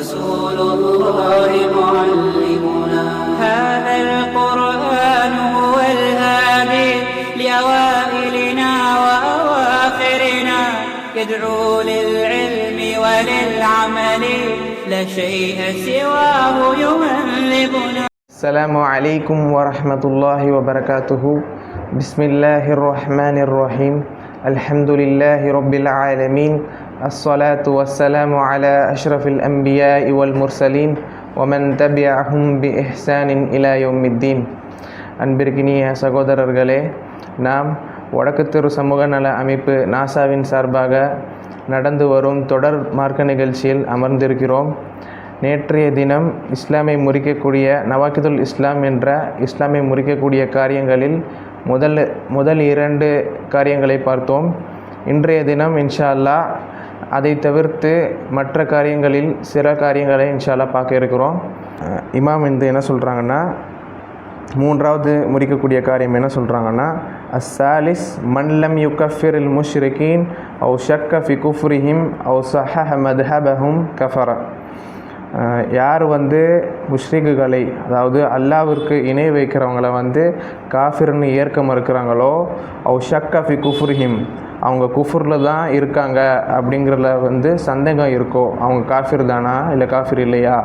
ورسول الله معلمنا. هذا القرآن هو الهادي لأوائلنا وأواخرنا. يدعو للعلم وللعمل. لا شيء سواه يهذبنا السلام عليكم ورحمة الله وبركاته. بسم الله الرحمن الرحيم. الحمد لله رب العالمين. الصلاة والسلام على أشرف الأنبياء والمرسلين ومن تبعهم بإحسان إلى يوم الدين அன்பிற்கினிய சகோதரர்களே நாம் வடக்குத்தெரு சமூக நல அமைப்பு நாசாவின் சார்பாக நடந்து வரும் தொடர் மார்க்க நிகழ்ச்சியில் அமர்ந்திருக்கிறோம் நேற்றைய தினம் இஸ்லாமை முறிக்கக்கூடிய நவாக்கிதுல் இஸ்லாம் என்ற இஸ்லாமை முறிக்கக்கூடிய காரியங்களில் முதல் முதல் இரண்டு காரியங்களை பார்த்தோம் இன்றைய தினம் இன்ஷா அல்லாஹ் அதை தவிர்த்து மற்ற காரியங்களில் சில காரியங்களை இன்ஷால்லா பார்க்க இருக்கிறோம். இமாம் வந்து என்ன சொல்கிறாங்கன்னா மூன்றாவது முறிக்கக்கூடிய காரியம் என்ன சொல்கிறாங்கன்னா அஸ்ஸாலிஸ் மன்லம் யுகஃபிர் இல் முஷ்ரிகீன் அவு ஷக்க ஃபி குஃப்ரிஹிம் அவு சஹஹ மத்ஹபஹும் கஃபர. யார் வந்து முஷ்ரிக்குகளை அதாவது அல்லாவிற்கு இணை வைக்கிறவங்களை வந்து காஃபிர்னு ஏற்க மறுக்கிறாங்களோ அவு ஷக்க ஃபி குஃப்ரிஹிம் அவங்க குஃபுரில் தான் இருக்காங்க அப்படிங்கிறதுல வந்து சந்தேகம் இருக்கோ? அவங்க காஃபிர் தானா? இல்லை காஃபிர் இல்லையா?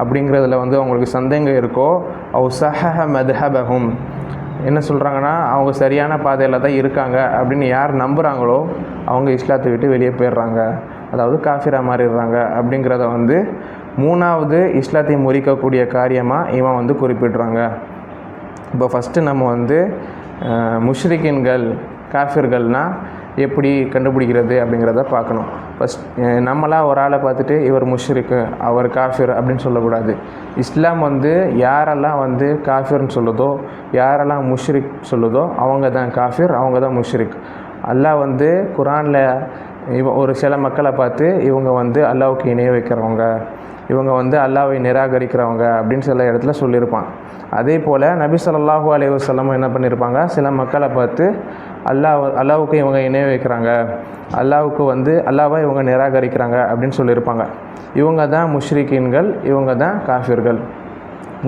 அப்படிங்கிறதுல வந்து அவங்களுக்கு சந்தேகம் இருக்கோ? அவு சஹஹ மத்ஹபஹும். என்ன சொல்கிறாங்கன்னா அவங்க சரியான பாதையில் தான் இருக்காங்க அப்படின்னு யார் நம்புகிறாங்களோ அவங்க இஸ்லாத்தை விட்டு வெளியே போயிடுறாங்க. அதாவது காஃபிரா மாறிடுறாங்க அப்படிங்கிறத வந்து மூணாவது இஸ்லாத்தை முறிக்கக்கூடிய காரியமாக இவன் வந்து குறிப்பிடுறாங்க. இப்போ ஃபஸ்ட்டு நம்ம வந்து முஷ்ரிக்கின்கள் காஃபிர்கள்னால் எப்படி கண்டுபிடிக்கிறது அப்படிங்கிறத பார்க்கணும். ஃபஸ்ட் நம்மளாம் ஒரு ஆளை பார்த்துட்டு இவர் முஷ்ரிக்கு அவர் காஃபிர் அப்படின்னு சொல்லக்கூடாது. இஸ்லாம் வந்து யாரெல்லாம் வந்து காஃபிர்னு சொல்லுதோ யாரெல்லாம் முஷ்ரிக் சொல்லுதோ அவங்க தான் காஃபிர் அவங்க தான் முஷ்ரிக். அல்லாஹ் வந்து குரானில் இவ ஒரு சில மக்களை பார்த்து இவங்க வந்து அல்லாவுக்கு இணைய வைக்கிறவங்க இவங்க வந்து அல்லாவை நிராகரிக்கிறவங்க அப்படின்னு சில இடத்துல சொல்லியிருப்பான். அதே போல் நபி ஸல்லல்லாஹு அலைஹி என்ன பண்ணியிருப்பாங்க? சில மக்களை பார்த்து அல்லாஹ் அல்லாவுக்கு இவங்க இணைய வைக்கிறாங்க. அல்லாவுக்கு வந்து அல்லாவை இவங்க நிராகரிக்கிறாங்க அப்படின்னு சொல்லியிருப்பாங்க. இவங்க தான் முஷ்ரிக்கீன்கள் இவங்க தான் காஃபிர்கள்.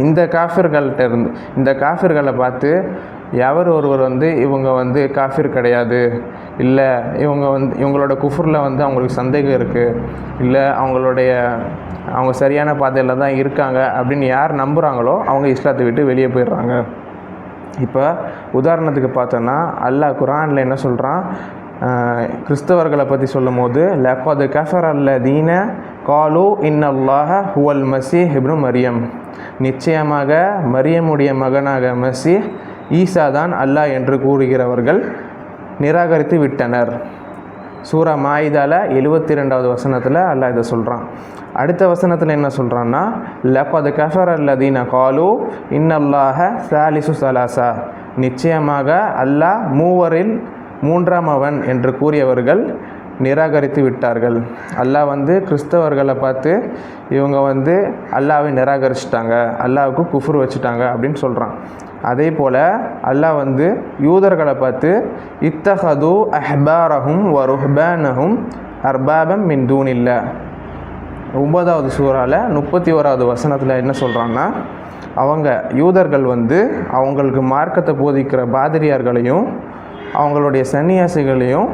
இந்த காஃபிர்கள்ட்ட இருந்து இந்த காஃபிர்களை பார்த்து எவர் ஒருவர் வந்து இவங்க வந்து காஃபிர் கிடையாது. இல்லை இவங்க வந்து இவங்களோட குஃபுரில் வந்து அவங்களுக்கு சந்தேகம் இருக்குது இல்லை அவங்களுடைய அவங்க சரியான பாதையில் தான் இருக்காங்க அப்படின்னு யார் நம்புகிறாங்களோ அவங்க இஸ்லாத்தை விட்டு வெளியே போயிடுறாங்க. இப்போ உதாரணத்துக்கு பார்த்தோன்னா அல்லாஹ் குரானில் என்ன சொல்கிறான் கிறிஸ்தவர்களை பற்றி சொல்லும் போது லக்கது கஃபர் அல்ல தீன காலு இன்னல்லாஹ ஹுவல் மசி ஹிப்னு மரியம். நிச்சயமாக மரியமுடைய மகனாக மசி ஈசா தான் அல்லாஹ் என்று கூறுகிறவர்கள் நிராகரித்து விட்டனர். சூரா மாயிதால எழுபத்தி ரெண்டாவது வசனத்தில் அல்லாஹ் இதை சொல்கிறான் அடுத்த வசனத்தில் என்ன சொல்கிறான்னா லப்பது கஃபர் அல்லதீன காலு இன்னல்லாஹ சாலிசு சலாசா. நிச்சயமாக அல்லாஹ் மூவரில் மூன்றாம் அவன் என்று கூறியவர்கள் நிராகரித்து விட்டார்கள். அல்லாஹ் வந்து கிறிஸ்தவர்களை பார்த்து இவங்க வந்து அல்லாவை நிராகரிச்சிட்டாங்க அல்லாவுக்கு குஃபுர் வச்சுட்டாங்க அப்படின்னு சொல்கிறான் அதே போல் அல்லாஹ் வந்து யூதர்களை பார்த்து இத்தஹது அஹ்பாரஹும் வருஹ்பானஹும் அர்பாபம் மின் தூனில்ல. ஒன்பதாவது சூறாவில் முப்பத்தி ஓராவது வசனத்தில் என்ன சொல்கிறான்னா அவங்க யூதர்கள் வந்து அவங்களுக்கு மார்க்கத்தை போதிக்கிற பாதிரியார்களையும் அவங்களுடைய சன்னியாசிகளையும்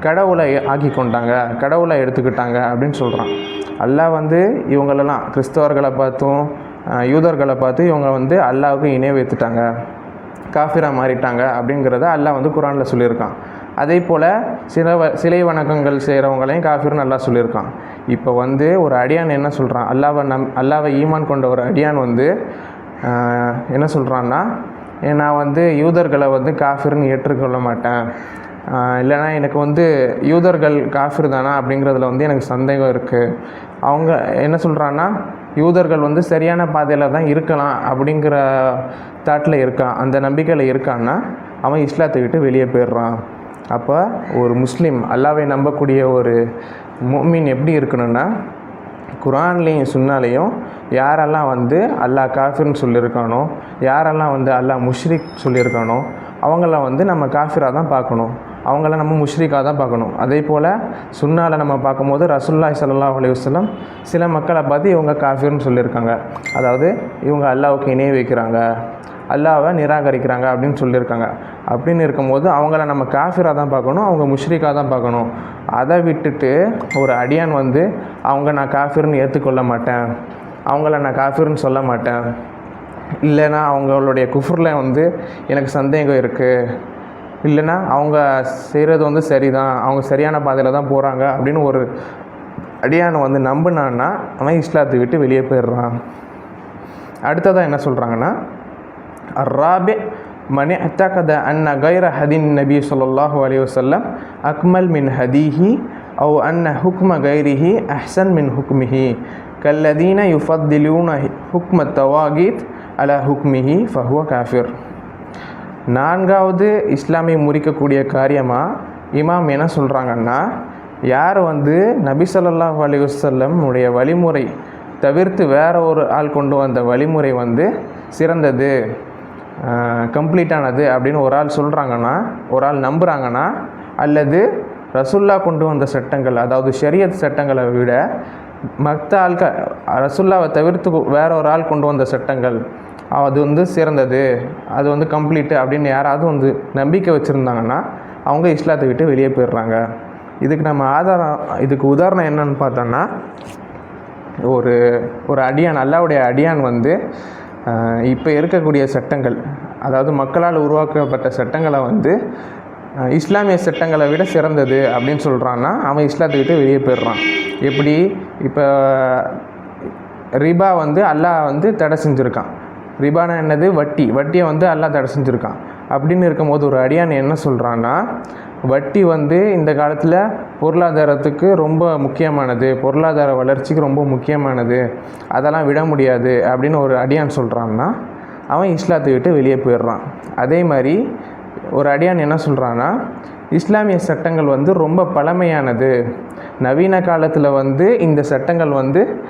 கடவுளை ஆக்கி கொண்டாங்க கடவுளை எடுத்துக்கிட்டாங்க அப்படின்னு சொல்கிறான் அல்லாஹ் வந்து இவங்களெல்லாம் கிறிஸ்தவர்களை பார்த்தும் யூதர்களை பார்த்து இவங்க வந்து அல்லாவுக்கு இணை வைத்துட்டாங்க காஃபிரா மாறிட்டாங்க அப்படிங்கிறத அல்லாஹ் வந்து குரானில் சொல்லியிருக்கான். அதே போல் சில வ- சிலை வணக்கங்கள் செய்கிறவங்களையும் காஃபிர்னு நல்லா சொல்லியிருக்கான். இப்போ வந்து ஒரு அடியான் என்ன சொல்கிறான் அல்லாவை நம் அல்லாவை ஈமான் கொண்ட ஒரு அடியான் வந்து என்ன சொல்கிறான்னா நான் வந்து யூதர்களை வந்து காஃபிர்னு ஏற்றுக்கொள்ள மாட்டேன். இல்லைனா எனக்கு வந்து யூதர்கள் காஃபிர் தானா? அப்படிங்கிறதுல வந்து எனக்கு சந்தேகம் இருக்குது அவங்க என்ன சொல்கிறான்னா யூதர்கள் வந்து சரியான பாதையில் தான் இருக்கலாம் அப்படிங்கிற தாட்டில் இருக்கான். அந்த நம்பிக்கையில் இருக்கான்னா அவன் இஸ்லாத்தை விட்டு வெளியே போயிடுறான். அப்போ ஒரு முஸ்லீம் அல்லாவை நம்பக்கூடிய ஒரு முஃமின் எப்படி இருக்கணும்னா குரான்லேயும் சுன்னாலேயும் யாரெல்லாம் வந்து அல்லாஹ் காஃபிர்னு சொல்லியிருக்கானோ யாரெல்லாம் வந்து அல்லாஹ் முஷ்ரிக் சொல்லியிருக்கானோ அவங்கள வந்து நம்ம காஃபிராக தான் பார்க்கணும். அவங்கள நம்ம முஷ்ரிக்காக தான் பார்க்கணும். அதே போல் சுன்னால நம்ம பார்க்கும்போது ரசுல்லாய் சல்லா அலி வஸ்லம் சில மக்களை பார்த்து இவங்க காஃபிர்னு சொல்லியிருக்காங்க. அதாவது இவங்க அல்லாவுக்கு இணை வைக்கிறாங்க அல்லாவை நிராகரிக்கிறாங்க அப்படின்னு சொல்லியிருக்காங்க. அப்படின்னு இருக்கும்போது அவங்கள நம்ம காஃபிராக தான் பார்க்கணும் அவங்க முஷ்ரிக்காக தான் பார்க்கணும். அதை விட்டுட்டு ஒரு அடியான் வந்து அவங்க நான் காஃபிர்னு ஏற்றுக்கொள்ள மாட்டேன். அவங்கள நான் காஃபிர்னு சொல்ல மாட்டேன். இல்லைன்னா அவங்களுடைய குஃபரில் வந்து எனக்கு சந்தேகம் இருக்குது இல்லைன்னா அவங்க செய்கிறது வந்து சரி தான் அவங்க சரியான பாதையில் தான் போகிறாங்க அப்படின்னு ஒரு அடியானை வந்து நம்பினான்னா அவன் இஸ்லாத்தை விட்டு வெளியே போயிடுறான். அடுத்ததாக என்ன சொல்கிறாங்கன்னா ராபே மன் அத்தகத அன்ன கைர ஹதின் நபி சொல்லாஹு அலி வசல்லம் அக்மல் மின் ஹதீஹி அவு அன்ன ஹுக்ம கைரிஹி அஹ்சன் மின் ஹுக்மிஹி கல்லதீன யுஃபத்திலூன ஹுக்ம தவாகீத் அல ஹுக்மிஹி ஃபஹுவ காஃபிர் நான்காவது இஸ்லாமை முறிக்கக்கூடிய காரியமாக இமாம் என்ன சொல்கிறாங்கன்னா யார் வந்து நபி சொல்லாஹு அலி வசல்லமுடைய வழிமுறை தவிர்த்து வேற ஒரு ஆள் கொண்டு வந்த வழிமுறை வந்து சிறந்தது. கம்ப்ளீட்டானது அப்படின்னு ஒரு ஆள் சொல்கிறாங்கன்னா ஒரு ஆள் நம்புகிறாங்கன்னா அல்லது ரசுல்லா கொண்டு வந்த சட்டங்கள் அதாவது ஷரியத் சட்டங்களை விட மற்ற ஆட்கள் ரசுல்லாவை தவிர்த்து வேற ஒரு ஆள் கொண்டு வந்த சட்டங்கள் அது வந்து சிறந்தது அது வந்து கம்ப்ளீட்டு அப்படின்னு யாராவது வந்து நம்பிக்கை வச்சுருந்தாங்கன்னா அவங்க இஸ்லாத்தை விட்டு வெளியே போயிடுறாங்க. இதுக்கு நம்ம ஆதாரம் இதுக்கு உதாரணம் என்னன்னு பார்த்தோன்னா ஒரு ஒரு அடியான் அல்லாவுடைய அடியான் வந்து இப்போ இருக்கக்கூடிய சட்டங்கள் அதாவது மக்களால் உருவாக்கப்பட்ட சட்டங்களை வந்து இஸ்லாமிய சட்டங்களை விட சிறந்தது அப்படின்னு சொல்கிறான்னா அவன் இஸ்லாத்தை விட்டு வெளியே போயிடுறான். எப்படி? இப்போ ரிபா வந்து அல்லாஹ் வந்து தடை செஞ்சுருக்கான். ரிபானா என்னது? வட்டி. வட்டியை வந்து அல்லாஹ் தடை செஞ்சுருக்கான். அப்படின்னு இருக்கும்போது ஒரு அடியான் என்ன சொல்கிறான்னா வட்டி வந்து இந்த காலத்தில் பொருளாதாரத்துக்கு ரொம்ப முக்கியமானது. பொருளாதார வளர்ச்சிக்கு ரொம்ப முக்கியமானது. அதெல்லாம் விட முடியாது அப்படின்னு ஒரு அடியான் சொல்கிறான்னா அவன் இஸ்லாத்தை விட்டு வெளியே போயிடுறான். அதே மாதிரி ஒரு அடியான் என்ன சொல்கிறான்னா இஸ்லாமிய சட்டங்கள் வந்து ரொம்ப பழமையானது. நவீன காலத்தில் வந்து இந்த சட்டங்கள் வந்து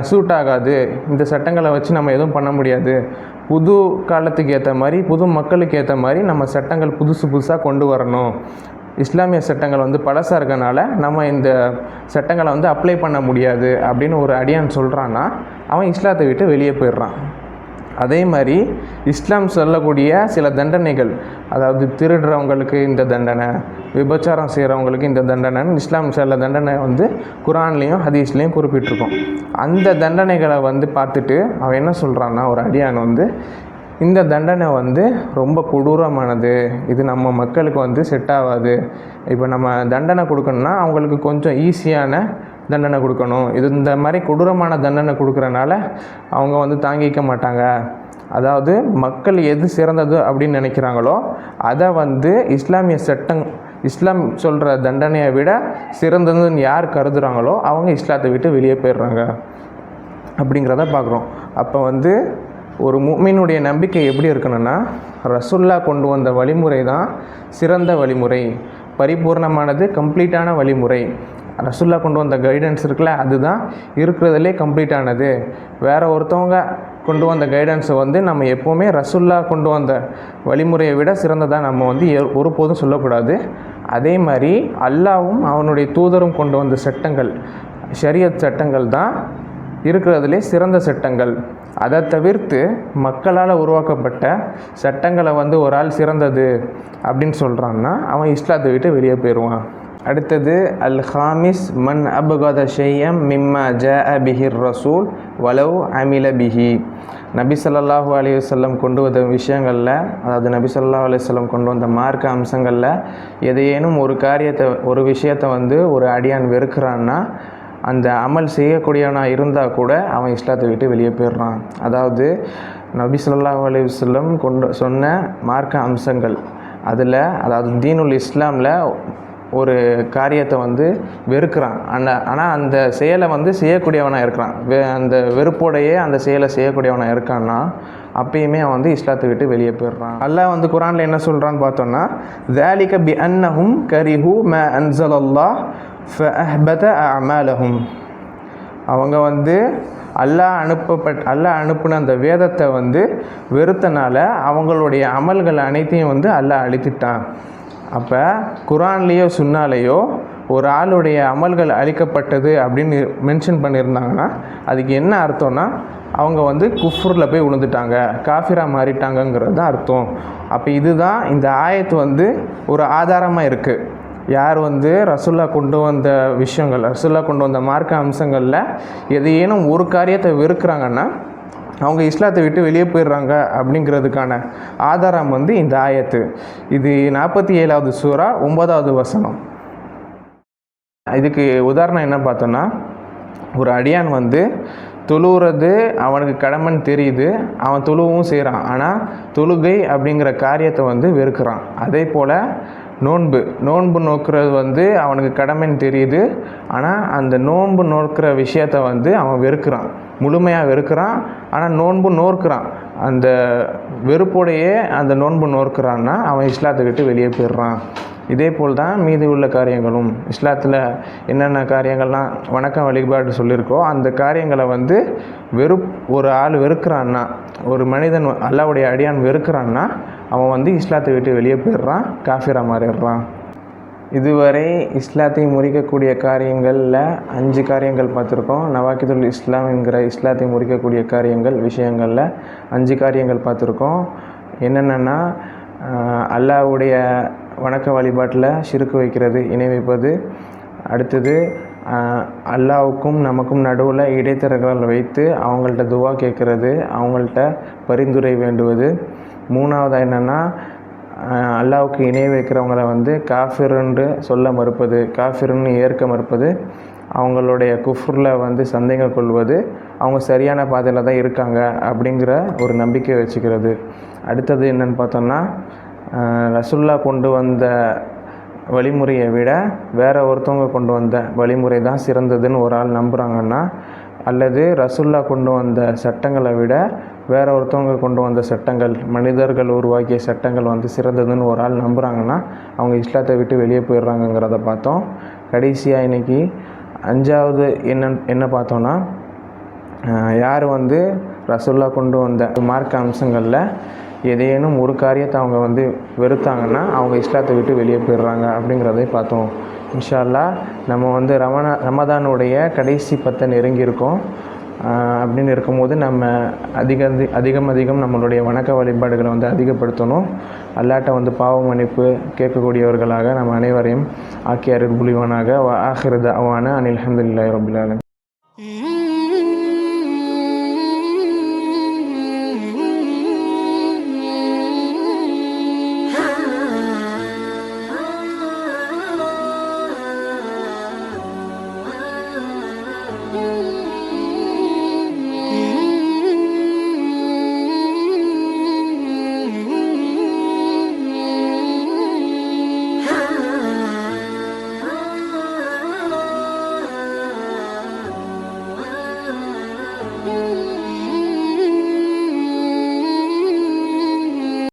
சூட் ஆகாது. இந்த சட்டங்களை வச்சு நம்ம எதுவும் பண்ண முடியாது. புது காலத்துக்கு ஏற்ற மாதிரி புது மக்களுக்கு ஏற்ற மாதிரி நம்ம சட்டங்கள் புதுசு புதுசாக கொண்டு வரணும். இஸ்லாமிய சட்டங்கள் வந்து பழசாக இருக்கனால நம்ம இந்த சட்டங்களை வந்து அப்ளை பண்ண முடியாது அப்படின்னு ஒரு அடியான் சொல்கிறான்னா அவன் இஸ்லாத்தை விட்டு வெளியே போயிடுறான். அதே மாதிரி இஸ்லாம் சொல்லக்கூடிய சில தண்டனைகள் அதாவது திருடுறவங்களுக்கு இந்த தண்டனை விபச்சாரம் செய்கிறவங்களுக்கு இந்த தண்டனைன்னு இஸ்லாம் சில தண்டனை வந்து குரான்லேயும் ஹதீஸ்லேயும் குறிப்பிட்டிருக்கோம். அந்த தண்டனைகளை வந்து பார்த்துட்டு அவன் என்ன சொல்கிறான்னா ஒரு அடியான் வந்து இந்த தண்டனை வந்து ரொம்ப கொடூரமானது இது நம்ம மக்களுக்கு வந்து செட் ஆகாது. இப்போ நம்ம தண்டனை கொடுக்கணும்னா அவங்களுக்கு கொஞ்சம் ஈஸியான தண்டனை கொடுக்கணும். இது இந்த மாதிரி கொடூரமான தண்டனை கொடுக்குறனால அவங்க வந்து தாங்கிக்க மாட்டாங்க. அதாவது மக்கள் எது சிறந்தது அப்படின்னு நினைக்கிறாங்களோ அதை வந்து இஸ்லாமிய சட்டம் இஸ்லாம் சொல்கிற தண்டனையை விட சிறந்ததுன்னு யார் கருதுகிறாங்களோ அவங்க இஸ்லாத்தை விட்டு வெளியே போயிடுறாங்க. அப்படிங்கிறத பார்க்குறோம். அப்போ வந்து ஒரு முஃமினுடைய நம்பிக்கை எப்படி இருக்கணும்னா ரசுல்லா கொண்டு வந்த வழிமுறை தான் சிறந்த வழிமுறை. பரிபூர்ணமானது கம்ப்ளீட்டான வழிமுறை. ரசுல்லா கொண்டு வந்த கைடன்ஸ் இருக்குல்ல அதுதான் இருக்கிறதுலே கம்ப்ளீட்டானது வேறு ஒருத்தவங்க கொண்டு வந்த கைடன்ஸை வந்து நம்ம எப்போவுமே ரசுல்லா கொண்டு வந்த வழிமுறையை விட சிறந்ததாக நம்ம வந்து எ- ஒருபோதும் சொல்லக்கூடாது. அதே மாதிரி அல்லாவும் அவனுடைய தூதரும் கொண்டு வந்த சட்டங்கள் ஷரியத் சட்டங்கள் தான் இருக்கிறதுலே சிறந்த சட்டங்கள். அதை தவிர்த்து மக்களால் உருவாக்கப்பட்ட சட்டங்களை வந்து ஒரு ஆள் சிறந்தது அப்படின்னு சொல்கிறான்னா அவன் இஸ்லாத்தை விட்டு வெளியே போயிடுவான். அடுத்தது அல் ஹாமிஸ் மன் அபகத ஷெய்யம் மிம்மா ஜ அபிஹிர் ரசூல் வலவ் அமில பிஹி. நபி சொல்லாஹூ அலைஹி கொண்டு வந்த விஷயங்களில் அதாவது நபி ஸல்லல்லாஹு அலைஹி கொண்டு வந்த மார்க்க அம்சங்களில் எதையேனும் ஒரு காரியத்தை ஒரு விஷயத்தை வந்து ஒரு அடியான் வெறுக்கிறான்னா அந்த அமல் செய்யக்கூடியவனாக இருந்தால் கூட அவன் இஸ்லாத்தை விட்டு வெளியே போயிடுறான். அதாவது நபி சொல்லாஹ் அலைஹி கொண்டு சொன்ன மார்க்க அம்சங்கள் அதில் அதாவது தீனுல் இஸ்லாமில் ஒரு காரியத்தை வந்து வெறுக்கிறான். அந்த ஆனால் அந்த செயலை வந்து செய்யக்கூடியவனாக இருக்கிறான். வெ அந்த வெறுப்போடையே அந்த செயலை செய்யக்கூடியவனாக இருக்கான்னா அப்பயுமே அவன் வந்து இஸ்லாத்தை விட்டு வெளியே போயிடுறான். அல்லாஹ் வந்து குரானில் என்ன சொல்கிறான்னு பார்த்தோன்னா தேலிக பி அன்னஹும் கரிஹு ம அன்சலல்லா ஃபஹ்பத அமாலஹும் அவங்க வந்து அல்லாஹ் அனுப்பப்பட் அல்லாஹ் அனுப்பின அந்த வேதத்தை வந்து வெறுத்தனால அவங்களுடைய அமல்கள் அனைத்தையும் வந்து அல்லாஹ் அழித்துட்டான். அப்போ குரான்லேயோ சுன்னாலேயோ ஒரு ஆளுடைய அமல்கள் அழிக்கப்பட்டது அப்படின்னு மென்ஷன் பண்ணியிருந்தாங்கன்னா அதுக்கு என்ன அர்த்தம்னா அவங்க வந்து குஃபூரில் போய் விழுந்துட்டாங்க காஃபிரா மாறிட்டாங்கங்கிறது தான் அர்த்தம். அப்போ இதுதான் இந்த ஆயத்து வந்து ஒரு ஆதாரமாக இருக்குது யார் வந்து ரசுல்லா கொண்டு வந்த விஷயங்கள் ரசுல்லா கொண்டு வந்த மார்க்க அம்சங்களில் எதையேனும் ஒரு காரியத்தை வெறுக்கிறாங்கன்னா அவங்க இஸ்லாத்தை விட்டு வெளியே போயிடுறாங்க அப்படிங்கிறதுக்கான ஆதாரம் வந்து இந்த ஆயத்து. இது நாற்பத்தி ஏழாவது சூறா ஒன்பதாவது வசனம். இதுக்கு உதாரணம் என்ன பார்த்தோன்னா ஒரு அடியான் வந்து தொழுவுறது அவனுக்கு கடமைன்னு தெரியுது அவன் தொழுவும் செய்கிறான் ஆனால் தொழுகை அப்படிங்கிற காரியத்தை வந்து வெறுக்கிறான். அதே போல் நோன்பு. நோன்பு நோக்கிறது வந்து அவனுக்கு கடமைன்னு தெரியுது ஆனால் அந்த நோன்பு நோக்கிற விஷயத்த வந்து அவன் வெறுக்கிறான். முழுமையாக வெறுக்கிறான் ஆனால் நோன்பு நோர்க்கிறான். அந்த வெறுப்போடையே அந்த நோன்பு நோர்க்கிறான்னா அவன் இஸ்லாத்தை விட்டு வெளியே போயிடுறான். இதே போல் தான் மீதி உள்ள காரியங்களும். இஸ்லாத்தில் என்னென்ன காரியங்கள்லாம் வணக்கம் வழிபாடு சொல்லியிருக்கோ அந்த காரியங்களை வந்து வெறுப் ஒரு ஆள் வெறுக்கிறான்னா ஒரு மனிதன் அல்லாவுடைய அடியான் வெறுக்கிறான்னா அவன் வந்து இஸ்லாத்தை விட்டு வெளியே போயிடுறான் காஃபிரா மாறிடுறான். இதுவரை இஸ்லாத்தை முறிக்கக்கூடிய காரியங்களில் அஞ்சு காரியங்கள் பார்த்துருக்கோம். நவாக்கிதுல் இஸ்லாம் என்கிற இஸ்லாத்தை முறிக்கக்கூடிய காரியங்கள் விஷயங்களில் அஞ்சு காரியங்கள் பார்த்துருக்கோம். என்னென்னா அல்லாவுடைய வணக்க வழிபாட்டில் சிறுக்கு வைக்கிறது இணை வைப்பது. அடுத்தது அல்லாவுக்கும் நமக்கும் நடுவில் இடைத்தரகர்கள் வைத்து அவங்கள்ட்ட துவா கேட்குறது அவங்கள்ட்ட பரிந்துரை வேண்டுவது. மூணாவது என்னென்னா அல்லாவுக்கு இணை வைக்கிறவங்கள வந்து காஃபிர்ன்று சொல்ல மறுப்பது காஃபிருன்னு ஏற்க மறுப்பது அவங்களுடைய குஃப்ரில் வந்து சந்தேகம் கொள்வது அவங்க சரியான பாதையில் தான் இருக்காங்க அப்படிங்கிற ஒரு நம்பிக்கை வச்சுக்கிறது. அடுத்தது என்னென்னு பார்த்தோம்னா ரசுல்லா கொண்டு வந்த வழிமுறையை விட வேறு ஒருத்தவங்க கொண்டு வந்த வழிமுறை தான் சிறந்ததுன்னு ஒரு ஆள் நம்புகிறாங்கன்னா அல்லது ரசுல்லா கொண்டு வந்த சட்டங்களை விட வேற ஒருத்தவங்க கொண்டு வந்த சட்டங்கள் மனிதர்கள் உருவாக்கிய சட்டங்கள் வந்து சிறந்ததுன்னு ஒரு ஆள் நம்புகிறாங்கன்னா அவங்க இஸ்லாத்தை விட்டு வெளியே போயிடுறாங்கங்கிறத பார்த்தோம். கடைசியாக இன்றைக்கி அஞ்சாவது என்ன என்ன பார்த்தோன்னா யார் வந்து ரசுல்லா கொண்டு வந்த மார்க்க அம்சங்களில் எதையேனும் ஒரு காரியத்தை அவங்க வந்து வெறுத்தாங்கன்னா அவங்க இஸ்லாத்தை விட்டு வெளியே போயிடுறாங்க அப்படிங்கிறதை பார்த்தோம். இன்ஷா அல்லாஹ் நம்ம வந்து ரமணா ரமதானுடைய கடைசி பத்தை நெருங்கியிருக்கோம். அப்படின்னு இருக்கும்போது நம்ம அதிக அதிகம் அதிகம் நம்மளுடைய வணக்க வழிபாடுகளை வந்து அதிகப்படுத்தணும். அல்லாட்ட வந்து பாவ மன்னிப்பு கேட்கக்கூடியவர்களாக நம்ம அனைவரையும் ஆக்கி அருள் புலிவானாக ஆஹிரத அவான அனில் அஹமதுல்லாய் ரபுல்லாலும்